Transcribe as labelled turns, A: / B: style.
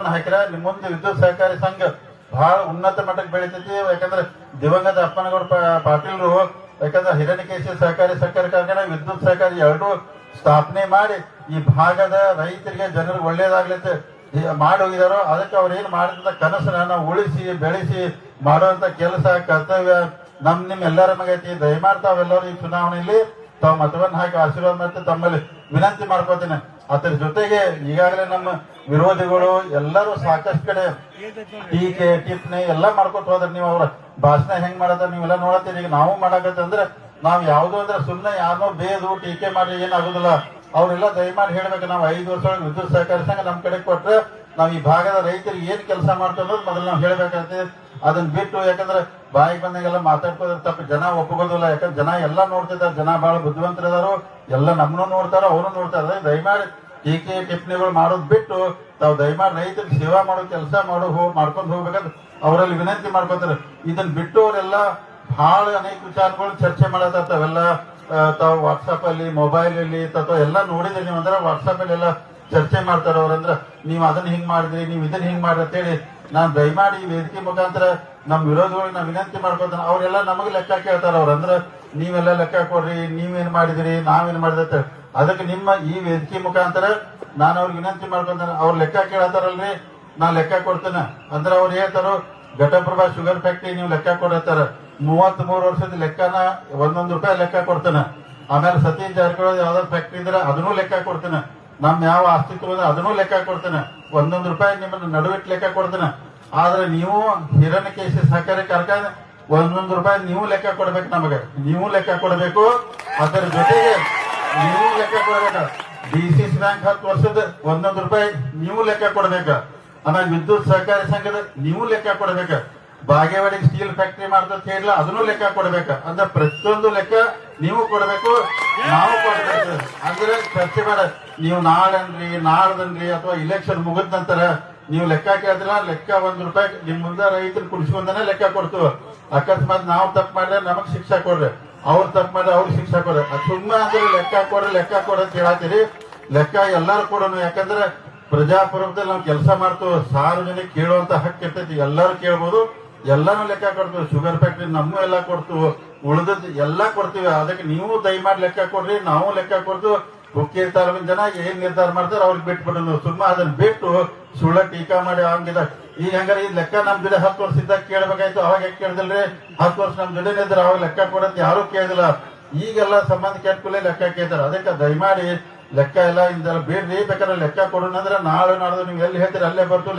A: ಹಾಕಿರ ನಿಮ್ಮೊಂದು ಮುಂದೆ ವಿದ್ಯುತ್ ಸಹಕಾರಿ ಸಂಘ ಬಹಳ ಉನ್ನತ ಮಟ್ಟಕ್ಕೆ ಬೆಳಿತೈತಿ. ಯಾಕಂದ್ರೆ ದಿವಂಗತ ಅಪ್ಪನಗೌಡ ಪಾಟೀಲ್ರು, ಯಾಕಂದ್ರೆ ಹಿರಣ್ಯಕೇಶಿ ಸಹಕಾರಿ ಸಕ್ಕರೆ ಕಾರ್ಖಾನೆ, ವಿದ್ಯುತ್ ಸಹಕಾರಿ ಎರಡು ಸ್ಥಾಪನೆ ಮಾಡಿ ಈ ಭಾಗದ ರೈತರಿಗೆ ಜನರು ಒಳ್ಳೇದಾಗ್ಲತ್ತೆ ಮಾಡಿ ಹೋಗಿದಾರೋ ಅದಕ್ಕೆ ಅವ್ರು ಏನ್ ಮಾಡಿದಂತ ಕನಸನ್ನ ಉಳಿಸಿ, ಬೆಳೆಸಿ ಮಾಡುವಂತ ಕೆಲಸ, ಕರ್ತವ್ಯ ನಮ್ ನಿಮ್ ಎಲ್ಲರ ಮಗೈತಿ ದಯಮಾಡ್ತಾವೆಲ್ಲರೂ ಈ ಚುನಾವಣೆಯಲ್ಲಿ ತಾವು ಮತವನ್ನು ಹಾಕಿ ಆಶೀರ್ವಾದ ಮತ್ತೆ ತಮ್ಮಲ್ಲಿ ವಿನಂತಿ ಮಾಡ್ಕೋತೀನಿ ಅದರ ಜೊತೆಗೆ ಈಗಾಗಲೇ ನಮ್ಮ ವಿರೋಧಿಗಳು ಎಲ್ಲರೂ ಸಾಕಷ್ಟು ಕಡೆ ಟೀಕೆ ಟಿಪ್ಪಣಿ ಎಲ್ಲ ಮಾಡ್ಕೊತ ಹೋದ್ರೆ. ನೀವು ಅವ್ರ ಭಾಷಣ ಹೆಂಗ್ ಮಾಡದ ನೀವೆಲ್ಲ ನೋಡತ್ತೀರಿ. ಈಗ ನಾವು ಮಾಡಕತ್ತಂದ್ರೆ ನಾವ್ ಯಾವ್ದು ಅಂದ್ರೆ ಸುಮ್ಮನೆ ಯಾರನ್ನೋ ಬೇದು ಟೀಕೆ ಮಾಡಿ ಏನಾಗುದಿಲ್ಲ. ಅವ್ರೆಲ್ಲ ದಯಮಾಡಿ ಹೇಳ್ಬೇಕು, ನಾವು ಐದು ವರ್ಷ ಒಳಗೆ ವಿದ್ಯುತ್ ಸಹಕಾರ ಸಂಘ ನಮ್ ಕಡೆ ಕೊಟ್ರೆ ನಾವ್ ಈ ಭಾಗದ ರೈತರಿಗೆ ಏನ್ ಕೆಲಸ ಮಾಡ್ತೇವೆ ಅನ್ನೋದು ಮೊದಲು ನಾವು ಹೇಳ್ಬೇಕಾಗ್ತದೆ ಅದನ್ನ ಬಿಟ್ಟು ಯಾಕಂದ್ರೆ ಬಾಯಿಗೆ ಬಂದಾಗೆಲ್ಲ ಮಾತಾಡ್ಕೋದ್ರೆ ತಪ್ಪು. ಜನ ಒಪ್ಕೋದಿಲ್ಲ ಯಾಕಂದ್ರೆ ಜನ ಎಲ್ಲ ನೋಡ್ತಿದ್ದಾರೆ. ಜನ ಬಹಳ ಬುದ್ಧಿವಂತರಿದಾರು. ಎಲ್ಲ ನಮ್ಮನ್ನು ನೋಡ್ತಾರ, ಅವರು ನೋಡ್ತಾರೆ. ದಯಮಾಡಿ ಟೀಕೆ ಟಿಪ್ಪಣಿಗಳು ಮಾಡೋದು ಬಿಟ್ಟು ತಾವು ದಯಮಾಡಿ ರೈತರ ಸೇವಾ ಮಾಡೋ ಕೆಲಸ ಮಾಡೋ ಹೋಗ್ ಮಾಡ್ಕೊಂಡು ಹೋಗ್ಬೇಕಂದ್ರೆ ಅವರಲ್ಲಿ ವಿನಂತಿ ಮಾಡ್ಕೊತಾರೆ. ಇದನ್ನ ಬಿಟ್ಟು ಅವರೆಲ್ಲ ಬಹಳ ಅನೇಕ ವಿಚಾರಗಳು ಚರ್ಚೆ ಮಾಡತ್ತ ತಾವೆಲ್ಲ ತಾವು ವಾಟ್ಸಪ್ ಅಲ್ಲಿ ಮೊಬೈಲ್ ಅಲ್ಲಿ ಅಥವಾ ಎಲ್ಲ ನೋಡಿದ್ರೆ ನೀವು ಅಂದ್ರೆ ವಾಟ್ಸಪ್ ಅಲ್ಲಿ ಎಲ್ಲ ಚರ್ಚೆ ಮಾಡ್ತಾರ ಅವ್ರಂದ್ರ ನೀವು ಅದನ್ನ ಹಿಂಗ್ ಮಾಡಿದ್ರಿ, ನೀವು ಇದನ್ನ ಹಿಂಗ್ ಮಾಡ್ರಿ ಅಂತ ಹೇಳಿ ನಾನ್ ದಯಮಾಡಿ ಈ ವೇದಿಕೆ ಮುಖಾಂತರ ನಮ್ ವಿರೋಧಿಗಳಿಗೆ ನಾವು ವಿನಂತಿ ಮಾಡ್ಕೊತಾನೆ ಅವರೆಲ್ಲ ನಮಗೆ ಲೆಕ್ಕ ಕೇಳ್ತಾರ ಅವ್ರ. ಅಂದ್ರ ನೀವೆಲ್ಲ ಲೆಕ್ಕ ಕೊಡ್ರಿ, ನೀವೇನ್ ಮಾಡಿದ್ರಿ, ನಾವೇನ್ ಮಾಡಿದ ಅದಕ್ಕೆ ನಿಮ್ಮ ಈ ವೇದಿಕೆ ಮುಖಾಂತರ ನಾನು ಅವ್ರಿಗೆ ವಿನಂತಿ ಮಾಡ್ಕೊಂತಾನೆ ಅವ್ರ ಲೆಕ್ಕ ಕೇಳತ್ತಾರಲ್ರಿ ನಾ ಲೆಕ್ಕ ಕೊಡ್ತೇನೆ. ಅಂದ್ರೆ ಅವ್ರು ಹೇಳ್ತಾರೋ, ಘಟಪ್ರಭಾ ಶುಗರ್ ಫ್ಯಾಕ್ಟ್ರಿ ನೀವು ಲೆಕ್ಕ ಕೊಡತ್ತಾರ. ಮೂವತ್ತ್ ಮೂರು ವರ್ಷದ ಲೆಕ್ಕನ, ಒಂದೊಂದು ರೂಪಾಯಿ ಲೆಕ್ಕ ಕೊಡ್ತೇನೆ. ಆಮೇಲೆ ಸತೀಶ್ ಜಾರಕಿಹೊಳಿ ಯಾವ್ದಾದ್ರು ಫ್ಯಾಕ್ಟ್ರಿ ಇದ್ರೆ ಅದನ್ನೂ ಲೆಕ್ಕ ಕೊಡ್ತೇನೆ. ನಮ್ ಯಾವ ಅಸ್ತಿತ್ವ ಇದೆ ಅದನ್ನೂ ಲೆಕ್ಕ ಕೊಡ್ತೇನೆ. ಒಂದೊಂದು ರೂಪಾಯಿ ನಿಮ್ಮನ್ನ ನಡುವಿಟ್ಟು ಲೆಕ್ಕ ಕೊಡ್ತೇನೆ. ಆದ್ರೆ ನೀವು ಹಿರಣ್ಯಕೇಶಿ ಸಹಕಾರಿ ಕಾರ್ಖಾನೆ, ಒಂದೊಂದು ರೂಪಾಯಿ ನೀವು ಲೆಕ್ಕ ಕೊಡ್ಬೇಕು ನಮಗೆ. ನೀವು ಲೆಕ್ಕ ಕೊಡಬೇಕು. ಅದರ ಜೊತೆಗೆ ನೀವು ಲೆಕ್ಕ ಕೊಡ್ಬೇಕ? ಡಿ ಸಿ ಸಿ ಬ್ಯಾಂಕ್ ಹತ್ತು ವರ್ಷದ ಒಂದೊಂದು ರೂಪಾಯಿ ನೀವು ಲೆಕ್ಕ ಕೊಡ್ಬೇಕ? ಆಮೇಲೆ ವಿದ್ಯುತ್ ಸಹಕಾರಿ ಸಂಘದ, ನೀವು ಲೆಕ್ಕ ಕೊಡ್ಬೇಕ? ಬಾಗೇವಾಡಿ ಸ್ಟೀಲ್ ಫ್ಯಾಕ್ಟ್ರಿ ಮಾಡ್ದಂತ ಹೇಳಿಲ್ಲ ಅದನ್ನು ಲೆಕ್ಕ ಕೊಡ್ಬೇಕ. ಅಂದ್ರೆ ಪ್ರತಿಯೊಂದು ಲೆಕ್ಕ ನೀವು ಕೊಡ್ಬೇಕು, ನಾವು ಕೊಡ್ಬೇಕು. ಅಂದ್ರೆ ಚರ್ಚೆ ಮಾಡ ನೀವು ನಾಳನ್ರಿ ನಾಳ್ದನ್ರಿ ಅಥವಾ ಇಲೆಕ್ಷನ್ ಮುಗಿದ ನಂತರ ನೀವು ಲೆಕ್ಕ ಕೇಳಿದ್ರ ಲೆಕ್ಕ ಒಂದ್ ರೂಪಾಯಿ ನಿಮ್ ಮುಂದೆ ರೈತರು ಕುಡಿಸ್ಕೊಂಡನೆ ಲೆಕ್ಕ ಕೊಡ್ತೀವಿ ಅಕಸ್ಮಾತ್ ನಾವು ತಪ್ಪು ಮಾಡಿದ್ರೆ ನಮಗ್ ಶಿಕ್ಷೆ ಕೊಡ್ರಿ. ಅವ್ರು ತಪ್ಪು ಮಾಡಿದ್ರೆ ಅವ್ರಿಗೆ ಶಿಕ್ಷೆ ಕೊಡ್ರಿ. ಸುಮ್ಮನೆ ಅಂದ್ರೆ ಲೆಕ್ಕ ಕೊಡ್ರಿ ಲೆಕ್ಕ ಕೊಡ್ರಿ ಅಂತ ಹೇಳತ್ತೀರಿ. ಲೆಕ್ಕ ಎಲ್ಲಾರು ಕೊಡೋಣ ಯಾಕಂದ್ರೆ ಪ್ರಜಾಪ್ರಭುತ್ವದಲ್ಲಿ ನಾವು ಕೆಲಸ ಮಾಡ್ತೀವಿ, ಸಾರ್ವಜನಿಕ ಕೇಳುವಂತ ಹಕ್ಕು ಇರ್ತೈತಿ. ಎಲ್ಲರೂ ಕೇಳ್ಬೋದು. ಎಲ್ಲಾನು ಲೆಕ್ಕ ಕೊಡ್ತೀವಿ. ಶುಗರ್ ಫ್ಯಾಕ್ಟ್ರಿ ನಮ್ಮೂ ಎಲ್ಲ ಕೊಡ್ತೀವಿ ಉಳಿದದ್ ಎಲ್ಲ ಕೊಡ್ತೀವಿ. ಅದಕ್ಕೆ ನೀವು ದಯಮಾಡಿ ಲೆಕ್ಕ ಕೊಡ್ರಿ, ನಾವು ಲೆಕ್ಕ ಕೊಡ್ತು ತಾಲೂಕಿನ ಜನ ಏನ್ ನಿರ್ಧಾರ ಮಾಡ್ತಾರೆ ಅವ್ರಿಗೆ ಬಿಟ್ಬಿಡೋದು ಸುಮ್ಮ ಅದನ್ನ ಬಿಟ್ಟು ಸುಳ್ಳ ಟೀಕಾ ಮಾಡಿ ಹಂಗಿದ. ಈಗ ಹಂಗಾರೆ ಈ ಲೆಕ್ಕ ನಮ್ ಜೊತೆ ಹತ್ತು ವರ್ಷ ಇದ್ದಾಗ ಕೇಳ್ಬೇಕಾಯ್ತು. ಅವಾಗ ಯಾಕೆ ಕೇಳಿದಿಲ್ರಿ? ಹತ್ತು ವರ್ಷ ನಮ್ ಜೊತೆ ಇದ್ರೆ ಅವಾಗ ಲೆಕ್ಕ ಕೊಡಂತ ಯಾರು ಕೇಳಿದಿಲ್ಲ. ಈಗೆಲ್ಲ ಸಂಬಂಧ ಕೆಟ್ಟ ಲೆಕ್ಕ ಕೇಳ್ತಾರೆ. ಅದಕ್ಕೆ ದಯಮಾಡಿ ಲೆಕ್ಕ ಎಲ್ಲ ಇಂದ ಬೇಡ್ರಿ. ಬೇಕಾದ್ರೆ ಲೆಕ್ಕ ಕೊಡೋಣ ಅಂದ್ರೆ ನಾಳೆ ನಾಡ್ದು ನೀವು ಎಲ್ಲಿ ಹೇಳ್ತೀರಿ ಅಲ್ಲೇ ಬರ್ತು.